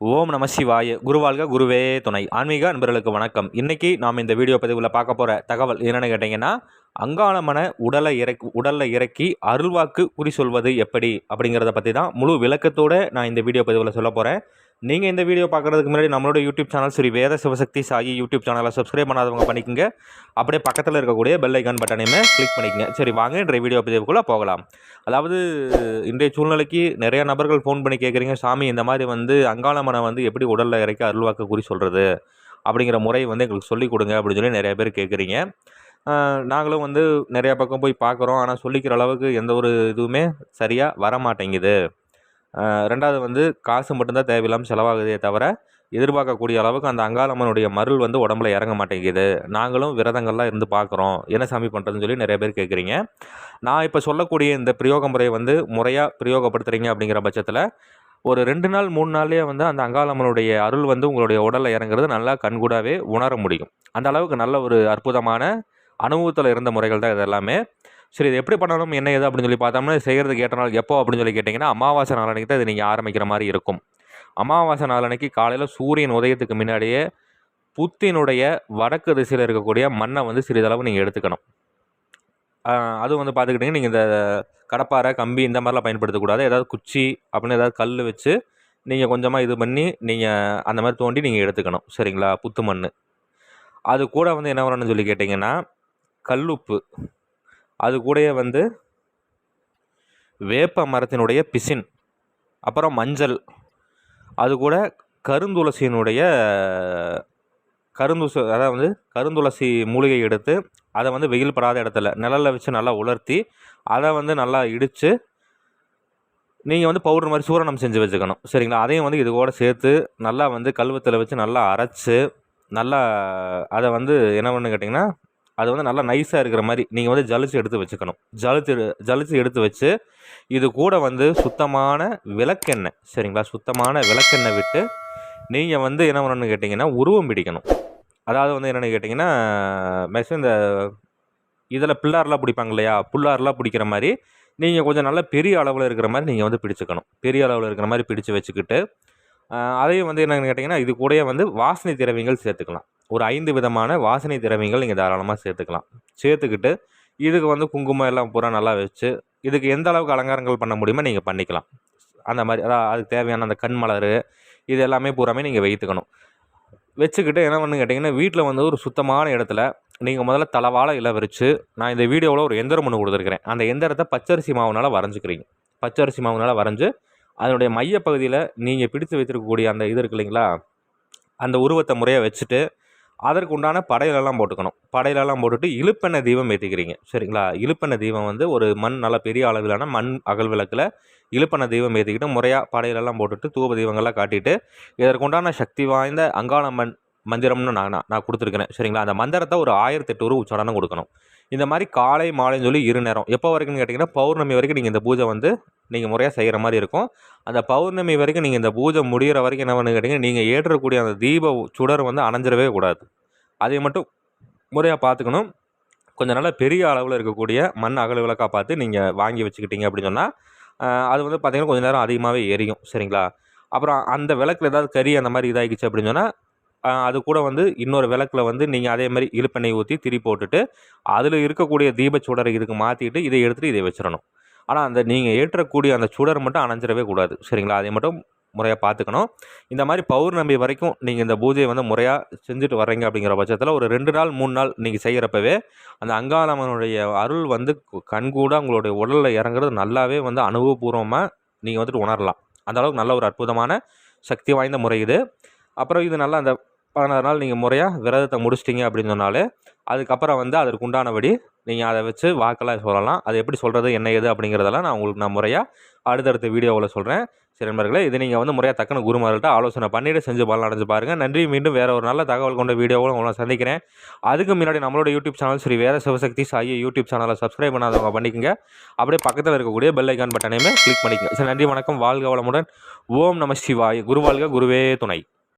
ஓம் நம சிவாய. குருவாழ்க குருவே துணை. ஆன்மீக அன்பர்களுக்கு வணக்கம். இன்றைக்கி நாம் இந்த வீடியோ பதிவில் பார்க்க போகிற தகவல் என்னென்னு கேட்டிங்கன்னா அங்காளம்மன உடலை இறக்கி உடலில் இறக்கி அருள்வாக்கு குறி சொல்வது எப்படி அப்படிங்கிறத பற்றி தான் முழு விளக்கத்தோடு நான் இந்த வீடியோ பதிவில் சொல்ல போகிறேன் நீங்கள் இந்த வீடியோ பார்க்குறதுக்கு முன்னாடி நம்மளோட YouTube channel Shri Veda Sivasakthi Sai YouTube சேனலை சப்ஸ்கிரைப் பண்ணாதவங்க பண்ணிக்கங்க. அப்படியே பக்கத்தில் இருக்கக்கூடிய பெல் ஐக்கான் பட்டனையுமே கிளிக் பண்ணிக்கங்க. சரி வாங்க இன்றைய வீடியோ பதிவுக்குள்ளே போகலாம். அதாவது இன்றைய சூழ்நிலைக்கு நிறைய நபர்கள் ஃபோன் பண்ணி கேட்குறீங்க சாமி இந்த மாதிரி வந்து அங்காளம்மனை வந்து எப்படி உடலில் இறக்கி அருள்வாக்க குறி சொல்கிறது அப்படிங்கிற முறை வந்து எங்களுக்கு சொல்லிக் கொடுங்க அப்படின்னு சொல்லி நிறைய பேர் கேட்குறீங்க நாங்களும் வந்து நிறையா பக்கம் போய் பார்க்குறோம். ஆனால் சொல்லிக்கிற அளவுக்கு எந்த ஒரு இதுவுமே சரியாக வர மாட்டேங்குது ரெண்டாவது வந்து காசு மட்டும்தான் தேவையில்லாமல் செலவாகுதே தவிர எதிர்பார்க்கக்கூடிய அளவுக்கு அந்த அங்காளம்மனுடைய மருள் வந்து உடம்புல இறங்க மாட்டேங்குது. நாங்களும் விரதங்கள்லாம் இருந்து பார்க்குறோம் என்ன சாமி பண்ணுறதுன்னு சொல்லி நிறைய பேர் கேட்குறீங்க நான் இப்போ சொல்லக்கூடிய இந்த பிரயோக முறையை வந்து முறையாக பிரயோகப்படுத்துகிறீங்க அப்படிங்கிற பட்சத்தில் ஒரு ரெண்டு நாள் மூணு நாள்லேயே வந்து அந்த அங்காளம்மனுடைய அருள் வந்து உங்களுடைய உடலில் இறங்குறது நல்லா கண்கூடாவே உணர முடியும். அந்த அளவுக்கு நல்ல ஒரு அற்புதமான அனுபவத்தில் இருந்த முறைகள் தான் இது எல்லாமே சரி இது எப்படி பண்ணணும்? என்ன ஏது அப்படின்னு சொல்லி பார்த்தோம்னா செய்கிறதுக்கு ஏற்ற நாள் எப்போ அப்படின்னு சொல்லி கேட்டிங்கன்னா அமாவாசை நாளன்னைக்கு தான் இது நீங்கள் ஆரம்பிக்கிற மாதிரி இருக்கும். அமாவாசை நாளன்னைக்கு காலையில் சூரியன் உதயத்துக்கு முன்னாடியே புத்தினுடைய வடக்கு திசையில் இருக்கக்கூடிய மண்ணை வந்து சிறிதளவு நீங்கள் எடுத்துக்கணும். அது அதுவும் வந்து பார்த்துக்கிட்டிங்கன்னா நீங்கள் இந்த கடப்பாரை கம்பி இந்த மாதிரிலாம் பயன்படுத்தக்கூடாது. ஏதாவது குச்சி அப்படின்னு ஏதாவது கல் வச்சு நீங்கள் கொஞ்சமாக இது பண்ணி நீங்கள் அந்த மாதிரி தோண்டி நீங்கள் எடுத்துக்கணும். சரிங்களா? புத்து மண் அது கூட வந்து என்ன வரணும்னு சொல்லி கேட்டிங்கன்னா கல்லுப்பு. அது கூடயே வந்து வேப்ப மரத்தினுடைய பிசின் அப்புறம் மஞ்சள் அது கூட கருந்துளசியினுடைய கருந்துசு அதாவது வந்து கருந்துளசி மூலிகை எடுத்து அதை வந்து வெயில் படாத இடத்துல நிழலில் வச்சு நல்லா உலர்த்தி அதை வந்து நல்லா இடித்து நீங்கள் வந்து பவுடர் மாதிரி சூரணம் செஞ்சு வச்சுக்கணும். சரிங்களா? அதையும் வந்து இது கூட சேர்த்து நல்லா வந்து கல்வத்தில் வச்சு நல்லா அரைச்சு நல்லா அதை வந்து என்ன பண்ணு கேட்டிங்கன்னா அது வந்து நல்லா நைஸாக இருக்கிற மாதிரி நீங்கள் வந்து ஜலிச்சு எடுத்து வச்சுக்கணும். ஜலிச்சு ஜலிச்சு எடுத்து வச்சு இது கூட வந்து சுத்தமான விளக்கெண்ணெய் சரிங்களா? சுத்தமான விளக்கெண்ணெய் விட்டு நீங்கள் வந்து என்ன பண்ணணும்னு கேட்டிங்கன்னா உருவம் பிடிக்கணும். அதாவது வந்து என்னென்னு கேட்டிங்கன்னா மேக்ஸிமம் இந்த இதில் பிள்ளாரெலாம் பிடிப்பாங்க இல்லையா? புல்லாரெலாம் பிடிக்கிற மாதிரி நீங்கள் கொஞ்சம் நல்லா பெரிய அளவில் இருக்கிற மாதிரி நீங்கள் வந்து பிடிச்சிக்கணும். பெரிய அளவில் இருக்கிற மாதிரி பிடிச்சு வச்சுக்கிட்டு அதையும் வந்து என்னென்னு கேட்டிங்கன்னா இது கூடயே வந்து வாசனை திரவியங்கள் சேர்த்துக்கலாம். ஒரு ஐந்து விதமான வாசனை திரவியங்கள் நீங்கள் தாராளமாக சேர்த்துக்கலாம். சேர்த்துக்கிட்டு இதுக்கு வந்து குங்குமம் எல்லாம் பூரா நல்லா வச்சு இதுக்கு எந்த அளவுக்கு அலங்காரங்கள் பண்ண முடியுமோ நீங்கள் பண்ணிக்கலாம். அந்த மாதிரி அதான் அதுக்கு தேவையான அந்த கண் மலர் இது எல்லாமே பூராமே நீங்கள் வைத்துக்கணும். வச்சுக்கிட்டு என்ன பண்ணு கேட்டிங்கன்னா வீட்டில் வந்து ஒரு சுத்தமான இடத்துல நீங்கள் முதல்ல தலவாழை இலை விரித்து நான் இந்த வீடியோவில் ஒரு எந்திரம் ஒன்று கொடுத்துருக்கிறேன். அந்த எந்திரத்தை பச்சரிசி மாவுனால் வரைஞ்சிக்கிறீங்க. பச்சரிசி மாவுனால் வரைஞ்சி அதனுடைய மையப்பகுதியில் நீங்கள் பிடித்து வைத்திருக்கக்கூடிய அந்த இது இருக்கு இல்லைங்களா அந்த உருவத்தை முறையாக வச்சுட்டு அதற்கு உண்டான படையிலெல்லாம் போட்டுக்கணும். படையிலெல்லாம் போட்டுட்டு இழுப்பெண்ணெய் தீபம் ஏற்றிக்கிறீங்க சரிங்களா? இழுப்பெண்ணெய் தீபம் வந்து ஒரு மண் நல்ல பெரிய அளவிலான மண் அகல் விளக்கில் இழுப்பெண்ணெய் தீபம் ஏற்றிக்கிட்டு முறையாக படையிலெல்லாம் போட்டுட்டு தூப தீபங்கள்லாம் காட்டிட்டு இதற்குண்டான சக்தி வாய்ந்த அங்காளம்மன் மந்திரம்னு நான் நான் கொடுத்துருக்கிறேன். சரிங்களா? அந்த மந்திரத்தை ஒரு ஆயிரத்தெட்டு ரூபா உச்சாடனம் கொடுக்கணும். இந்த மாதிரி காலை மாலைன்னு சொல்லி இரு நேரம். எப்போ வரைக்கும்னு கேட்டிங்கன்னா பௌர்ணமி வரைக்கும் நீங்கள் இந்த பூஜை வந்து நீங்கள் முறையாக செய்கிற மாதிரி இருக்கும். அந்த பௌர்ணமி வரைக்கும் நீங்கள் இந்த பூஜை முடிகிற வரைக்கும் என்ன பண்ணு கேட்டிங்கன்னா நீங்கள் ஏற்றக்கூடிய அந்த தீப சுடர் வந்து அணைஞ்சிடவே கூடாது. அதை மட்டும் முறையாக பார்த்துக்கணும். கொஞ்சம் நல்லா பெரிய அளவில் இருக்கக்கூடிய மண் அகல விளக்காக பார்த்து நீங்கள் வாங்கி வச்சுக்கிட்டீங்க அப்படின்னு சொன்னால் அது வந்து பார்த்திங்கன்னா கொஞ்சம் நேரம் அதிகமாகவே எரியும். சரிங்களா? அப்புறம் அந்த விளக்கில் ஏதாவது கறி அந்த மாதிரி இதாகிடுச்சு அப்படின்னு சொன்னால் அது கூட வந்து இன்னொரு விளக்கில் வந்து நீங்கள் அதே மாதிரி இழுப்பெண்ணெய் ஊற்றி திரி போட்டுட்டு அதில் இருக்கக்கூடிய தீபச்சுடரை இதுக்கு மாற்றிட்டு இதை எடுத்துகிட்டு இதை வச்சிடணும். ஆனால் அந்த நீங்கள் ஏற்றக்கூடிய அந்த சுடர் மட்டும் அணைஞ்சிடவே கூடாது. சரிங்களா? அதை மட்டும் முறையாக பார்த்துக்கணும் இந்த மாதிரி பௌர்ணமி வரைக்கும் நீங்கள் இந்த பூஜையை வந்து முறையாக செஞ்சுட்டு வரீங்க அப்படிங்கிற பட்சத்தில் ஒரு ரெண்டு நாள் மூணு நாள் நீங்கள் செய்கிறப்பவே அந்த அங்காளம்மனுடைய அருள் வந்து கண்கூட உங்களுடைய உடலில் இறங்குறது நல்லாவே வந்து அனுபவபூர்வமாக நீங்கள் வந்துட்டு உணரலாம். அந்த அளவுக்கு நல்ல ஒரு அற்புதமான சக்தி வாய்ந்த முறை இது. அப்புறம் இது நல்லா அந்த பதினாறு நாள் நீங்கள் முறையாக விரதத்தை முடிச்சிட்டிங்க அப்படின்னு சொன்னாலே அதுக்கப்புறம் வந்து அதற்கு உண்டானபடி நீங்கள் அதை வச்சு வாக்கெல்லாம் சொல்லலாம். அது எப்படி சொல்கிறது என்ன ஏது அப்படிங்கிறதெல்லாம் நான் உங்களுக்கு நான் முறையாக அடுத்தடுத்த வீடியோவில் சொல்கிறேன் சரி நண்பர்களே இது நீங்கள் வந்து முறையாக தக்கன குருமார்கள்ட்ட ஆலோசனை பண்ணிவிட்டு செஞ்சு பலன் அடைஞ்சு பாருங்கள் நன்றி மீண்டும் வேறு ஒரு நல்ல தகவல் கொண்ட வீடியோவில் உங்களை சந்திக்கிறேன். அதுக்கு முன்னாடி நம்மளோட யூடியூப் சேனல் ஸ்ரீ வேறு சிவசக்தி சாயி யூடியூப் சேனலை சப்ஸ்கிரைப் பண்ணாதவங்க பண்ணிக்கங்க. அப்படியே பக்கத்தில் இருக்கக்கூடிய பெல் ஐக்கான் பட்டனையுமே கிளிக் பண்ணிக்கங்க. சரி நன்றி வணக்கம். வாழ்க வளமுடன். ஓம் நம சிவாய். குருவாழ்க குருவே துணை.